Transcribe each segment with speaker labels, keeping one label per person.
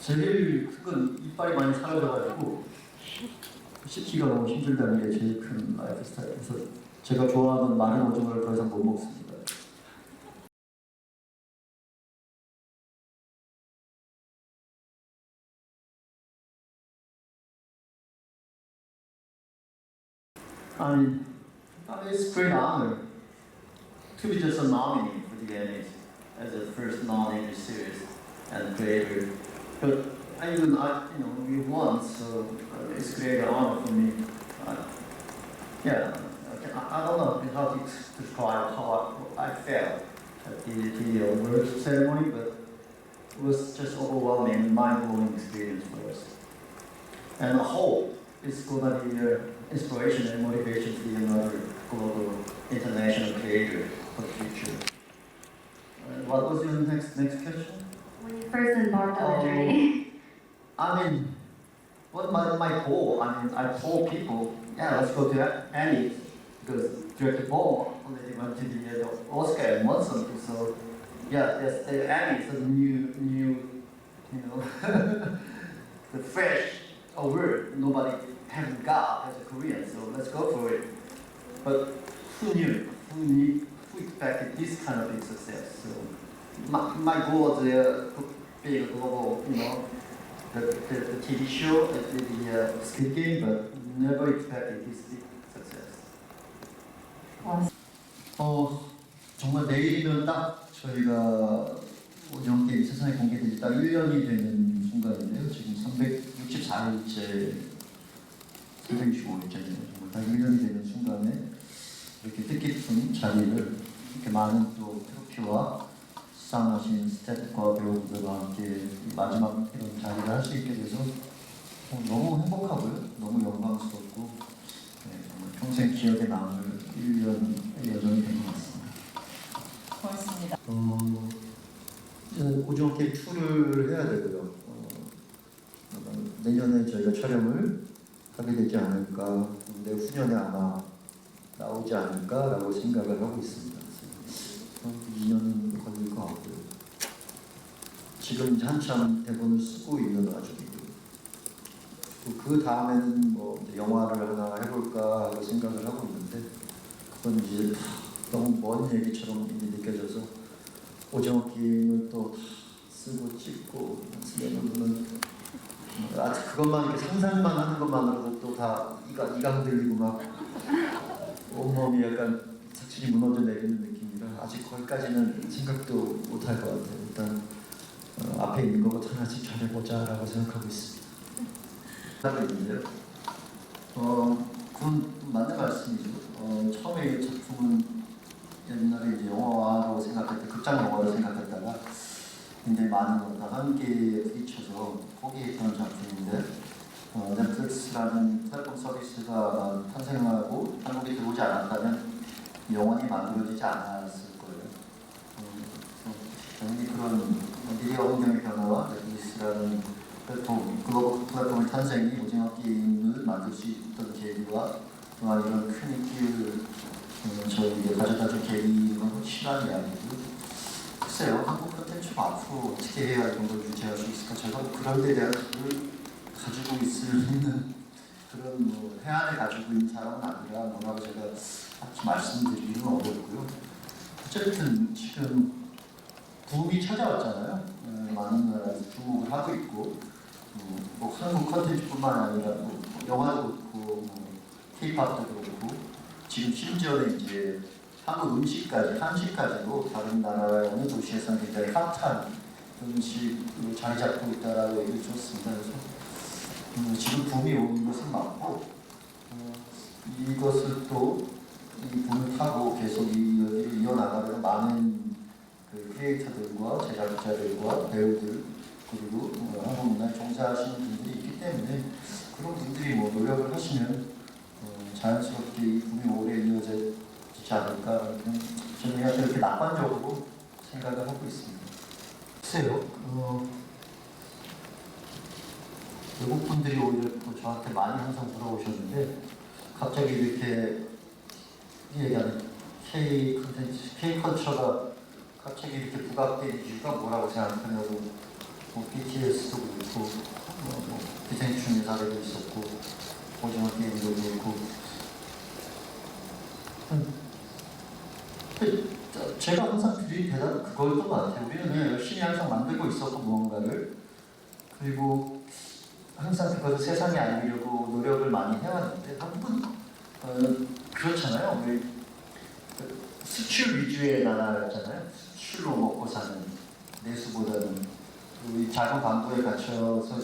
Speaker 1: 제일 큰 건 이빨이 많이 사라져가지고 씹기가 너무 힘들다는 게 제일 큰 라이프 스타일에서 제가 좋아하는 마른 오징어를 더 이상 못 먹습니다. I mean, I mean, it's a great honor to be just a nominee for the Emmys as the first non-English series and creator. But I even I you know we won, so uh, it's great honor for me. Uh, yeah, okay, I, I don't know how to describe how I, I felt at the the award ceremony, but it was just overwhelming, mind-blowing experience for us. And I hope it's gonna be an inspiration and motivation to be another global international creator for the future. Uh, what was your next next question?
Speaker 2: First embarked on
Speaker 1: Oh.
Speaker 2: the journey.
Speaker 1: I mean, what my, my goal, I mean, I told people, yeah, let's go to Annie, because Director Paul already went to the uh, Oscar and won something, so, yeah, yes, the Annie is a new, new, you know, the fresh award nobody haven't got as a Korean, so let's go for it. But who knew, who knew, who expected this kind of big success, so my, my goal was uh, you know, the, the, the TV show, the, the uh, Squid Game, but never expected this big success. 어, 정말 내일이면 딱 저희가 오전 게임 세상에 공개된 지딱 1년이 되는 순간인데요. 지금 364일째, 365일째네요. 정말 딱 1년이 되는 순간에 이렇게 뜻깊은 자리를 이렇게 많은 또 트로피와 수상하신 스태프과 배우들과 함께 이 마지막 이런 자리를 할 수 있게 돼서 어, 너무 행복하고요. 너무 영광스럽고 네, 정말 평생 기억에 남을 1년 여정이 된 것 같습니다.
Speaker 3: 고맙습니다.
Speaker 1: 어, 이제 오징어 게임 2를 해야 되고요. 어, 내년에 저희가 촬영을 하게 되지 않을까, 내 후년에 아마 나오지 않을까라고 생각을 하고 있습니다. 그래서 2년 같고요. 지금 이제 한참 대본을 쓰고 있는 와중이고, 그 다음에는 뭐 영화를 하나 해볼까 생각을 하고 있는데, 그건 이제 너무 먼 얘기처럼 느껴져서 오징어 게임을 또 쓰고 찍고 쓰려면 아직 그것만 이렇게 상상만 하는 것만으로도 또 다 이가 흔들리고 막 온몸이 약간 사춘이 무너져 내리는 느낌 아직 거기까지는 생각도 못 할 것 같아요. 일단 어, 앞에 있는 것부터 하나씩 잘해보자라고 생각하고 있습니다. 하고 있는데요. 어, 그건 맞는 말씀이죠. 어, 처음에 이 작품은 옛날에 이제 영화로 생각할 때 극장 영화로 생각했다가 굉장히 많은 어떤 한계에 부딪혀서 포기했던 작품인데 어, 넷플릭스라는 플랫폼 서비스가 탄생하고 한국에 들어오지 않았다면 영원히 만들어지지 않았을 거예요. 어, 그래서 당연히 그런 미디어 환경의 변화와 넷플릭스라는 플랫폼, 글로벌 플랫폼의 탄생이 오징어 게임을 만들 수 있던 계기와 또한 이런 큰 인기를 음, 저희에게 가져다준 계기는 시간이 아니고 글쎄요 한국 콘텐츠가 앞으로 어떻게 해야 이런 걸 유지할 수 있을까 제가 그런 데 대한 답을 가지고 있을 있는 그런 뭐 해안에 가지고 있는 사람은 아니라 뭐라고 제가 딱히 말씀드리기는 어렵고요 어쨌든 지금 붐이 찾아왔잖아요 음, 많은 나라에서 주목을 하고 있고 음, 뭐 한국 콘텐츠뿐만 아니라 뭐 영화도 그렇고 뭐 케이팝도 그렇고 지금 심지어는 이제 한국 음식까지 한식까지도 다른 나라의 어느 도시에서 굉장히 핫한 음식으로 자리 잡고 있다라고 얘기를 줬습니다. 그래서 음, 지금 붐이 오는 것은 맞고 어, 이것을 또이 붐을 타고 계속 이 여기를 이어나가려는 많은 그 크리에이터들과 제작자들과 배우들 그리고 어, 한국 문화에 종사하시는 분들이 있기 때문에 그런 분들이 뭐 노력을 하시면 어, 자연스럽게 이 붐이 오래 이어지지 않을까 저는 약간 이렇게 낙관적으로 생각을 하고 있습니다. 글쎄요, 어, 외국 분들이 오히려 또 저한테 많이 항상 물어보셨는데 갑자기 이렇게 얘기하는 K 컨텐츠, K 컬처가 갑자기 이렇게 부각된 이유가 뭐라고 생각하냐고 뭐 BTS도 그렇고 뭐, 뭐 기생충의 사례도 있었고 오징어 게임도 그렇고. 음, 저- 제가 항상 드린 대답은 그거였던 것 같아요. 우리는 열심히 항상 만들고 있었고 무언가를. 그리고 항상 그것을 세상에 알리려고 노력을 많이 해왔는데 한국은 어, 그렇잖아요. 우리 그 수출 위주의 나라였잖아요. 수출로 먹고 사는 내수보다는 우리 작은 방구에 갇혀서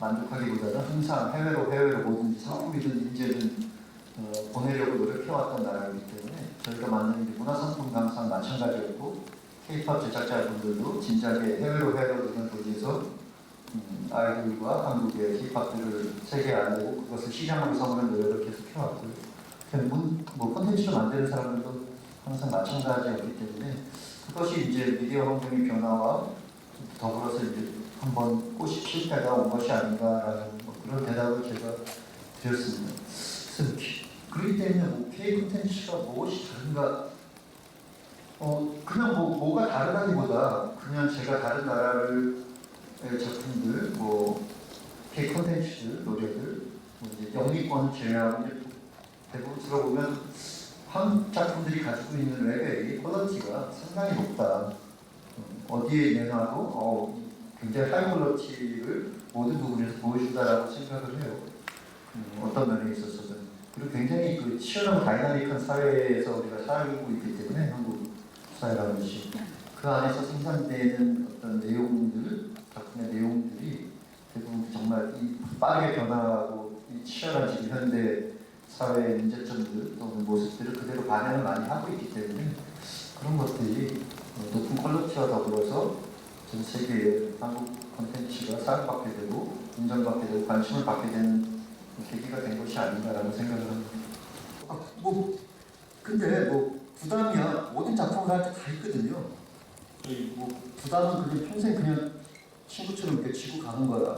Speaker 1: 만족하기보다는 항상 해외로 해외로 뭐든지 상품이든 인재든 어, 보내려고 노력해왔던 나라이기 때문에 저희가 게 문화상품 항상 마찬가지였고 K-팝 제작자분들도 진작에 해외로 해외로 돌려서 음, 아이들과 한국의 힙합들을 세계에 알리고 그것을 시장으로 삼는 노력을 계속 해왔고요. 문, 뭐 콘텐츠를 만드는 사람들도 항상 마찬가지였기 때문에 그것이 이제 미디어 환경의 변화와 더불어서 이제 한번 꽃이 필 때가 온 것이 아닌가라는 뭐 그런 대답을 제가 드렸습니다. 그렇기 때문에 뭐 K 콘텐츠가 무엇이 다른가 어 그냥 뭐 뭐가 다르다기보다 그냥 제가 다른 나라를 의 작품들 뭐 K 콘텐츠 노래들 뭐 이제 영미권 제외하고 대부분 들어보면 한국 작품들이 가지고 있는 레벨이 퀄리티가 상당히 높다. 음, 어디에 내놔도 어, 굉장히 하이 퀄리티를 모든 부분에서 보여준다라고 생각을 해요. 음, 어떤 면에 있어서든 그리고 굉장히 그 치열하고 다이나믹한 사회에서 우리가 살고 있기 때문에 한국 사회라는 것이 그 안에서 생산되는 어떤 내용들 작 품의 내용들이 대부분 정말 이 빠르게 변화하고 이 치열한 지금 현대 사회의 문제점들 또는 모습들을 그대로 반영을 많이 하고 있기 때문에 그런 것들이 어, 높은 퀄리티와 더불어서 전 세계에 한국 콘텐츠가 사랑받게 되고 인정받게 되고 관심을 받게 되는 계기가 된 것이 아닌가라는 생각을 합니다. 아, 뭐 근데 뭐 부담이야 모든 작품을 할 때 다 있거든요. 뭐 부담은 그냥 평생 그냥 친구처럼 이렇게 지고 가는 거야.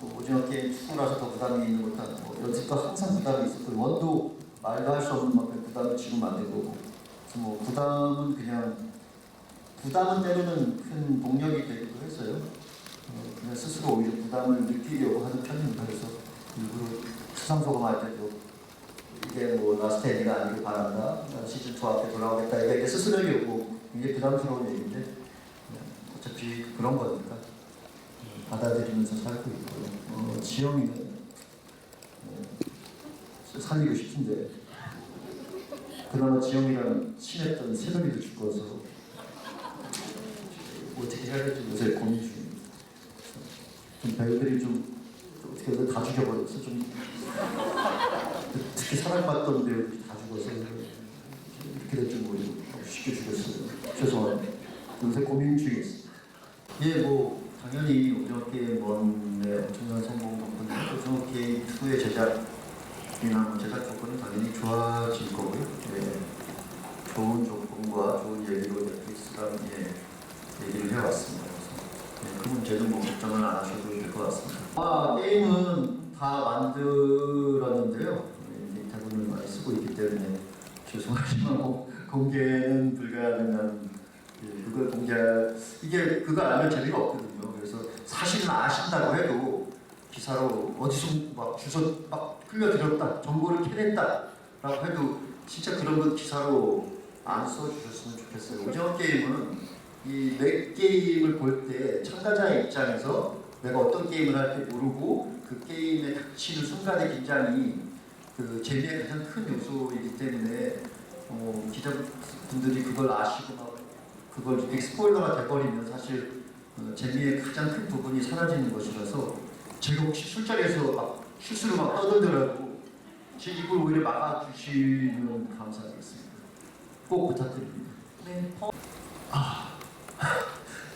Speaker 1: 뭐 오징어 게임 투라서 더 부담이 있는 것도 아니고 연습도 항상 부담이 있었고 원도 말도 할 수 없는 만큼 부담을 거고 그래서 뭐 부담은 그냥 부담은 때로는 큰 동력이 되기도 했어요. 어, 그냥 스스로 오히려 부담을 느끼려고 하는 편입니다. 그래서 일부러 수상소감할 때도 이게 뭐 라스트 애니가 아니길 바란다. 나 시즌 2 앞에 돌아오겠다. 이게 스스로에게 뭐 이게 부담스러운 얘기인데 어, 어차피 그런 거니까 어, 받아들이면서 살고 있고요. 어, 지영이는 어, 살리고 싶은데 그러나 지영이랑 친했던 세금이도 죽어서 어떻게 해야 될지 요새 고민 중입니다. 좀 배우들이 좀 어떻게 해서 다 죽여버려서 좀 특히 사랑받던 배우들이 다 죽어서 이렇게 될 줄 모르고 쉽게 죽였어요. 죄송합니다. 요새 고민 중에 있습니다. 예, 뭐 당연히 게임 1의 엄청난 성공 덕분에 오징어 게임 2의 제작이나 뭐 제작 조건은 당연히 좋아질 거고요. 예, 좋은 조건과 좋은 얘기로 넷플릭스랑 예, 얘기를 해왔습니다. 예, 그 문제는 뭐 걱정을 안 하셔도 될 것 같습니다. 아 게임은 다 만들었는데요. 예, 대본을 많이 쓰고 있기 때문에 죄송하지만 공- 공개는 불가능한 예, 그걸 공개할 이게 그거 알면 재미가 없거든요. 사실은 아신다고 해도 기사로 어디서 막 주소 막 흘려들었다, 정보를 캐냈다 라고 해도 진짜 그런 건 기사로 안 써주셨으면 좋겠어요. 오징어 게임은 이내 게임을 볼 때 참가자의 입장에서 내가 어떤 게임을 할때 모르고 그 게임에 닥치는 순간의 긴장이 그 재미의 가장 큰 요소이기 때문에 어, 기자분들이 그걸 아시고 막 그걸 이렇게 스포일러가 돼버리면 사실 어, 재미의 가장 큰 부분이 사라지는 것이라서 제가 혹시 술자리에서 막 실수로 막 떠들더라도 제 입을 오히려 막아주시면 감사하겠습니다. 꼭 부탁드립니다.
Speaker 3: 네,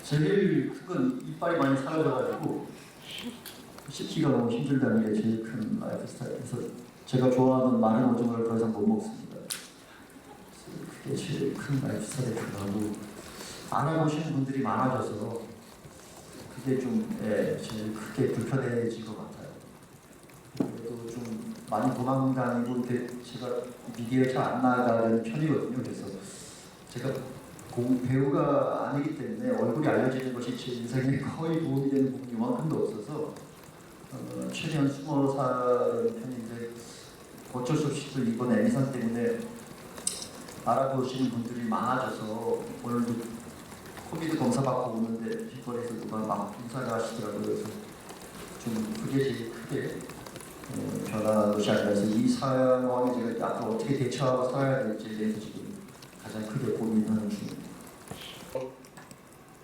Speaker 1: 제일 큰건 이빨이 많이 사라져가지고 씹기가 너무 힘들다는 게 제일 큰 라이프 스타일에서 제가 좋아하는 마른 오징어를 더 이상 못 먹습니다. 그게 제일 큰 라이프 스타일에 들어가고 알아보시는 분들이 많아져서 그게 좀 예, 제일 크게 불편해진 것 같아요. 그래도 좀 많이 도망다니고 제가 미디어에 잘 안 나가는 편이거든요. 그래서 제가 공 배우가 아니기 때문에 얼굴이 알려지는 것이 제 인생에 거의 도움이 되는 부분이 이만큼도 없어서 어, 최대한 숨어 사는 편인데 어쩔 수 없이 또 이번 애니상 때문에 알아보시는 분들이 많아져서 오늘도 코비드 검사 받고 오는데 길거리에서 누가 막 인사를 하시더라고요. 그래서 좀 그게 제일 크게 어, 변화한 것이 아니라 해서 이 상황에 제가 앞으로 어떻게 대처하고 살아야 될지에 대해서 지금 가장 크게 고민하는 중입니다.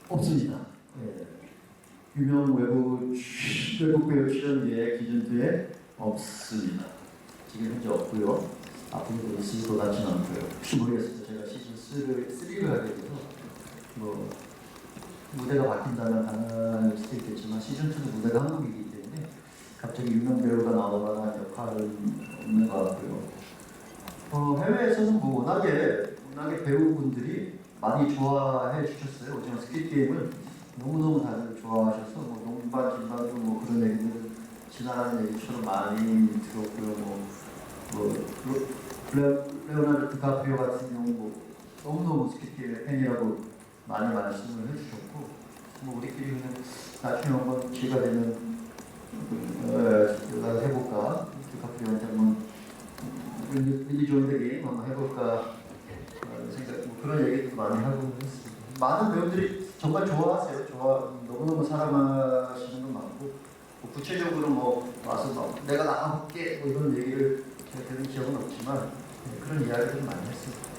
Speaker 1: 없습니다. 예. 유명 외국 외국 배우 출연 예약 기준도에 없습니다. 지금 현재 없고요. 앞으로도 있을 것 같지는 않고요. 혹시 모르겠습니다. 제가 시즌 3를 3를 하게 돼서 뭐 무대가 바뀐다면 가능할 수도 있겠지만 시즌 2도 무대가 한국이기 때문에 갑자기 유명 배우가 만한 역할은 없는 것 같고요. 어, 해외에서는 뭐 워낙에 워낙에 배우분들이 많이 좋아해 주셨어요. 오징어 스킬 게임을 너무너무 다들 좋아하셔서 뭐 농반 진반도 뭐 그런 얘기들 지나가는 얘기처럼 많이 들었고요. 뭐, 뭐 레, 레오나르도 디카프리오 같은 경우 뭐 너무너무 스킬 게임 팬이라고 많이 말씀을 해주셨고 뭐 우리끼리 그냥 나중에 한번 기회가 되면 어, 연락을 해볼까 디카프리오한테 한번 릴리 좋은데 게임 한번 해볼까 어, 생각 뭐 그런 얘기도 많이 하고 했습니다. 많은 배우들이 정말 좋아하세요. 좋아 너무너무 사랑하시는 분 많고 뭐 구체적으로 뭐 와서 막 내가 나가볼게 뭐 이런 얘기를 들은 기억은 없지만 네, 그런 이야기들을 많이 했습니다.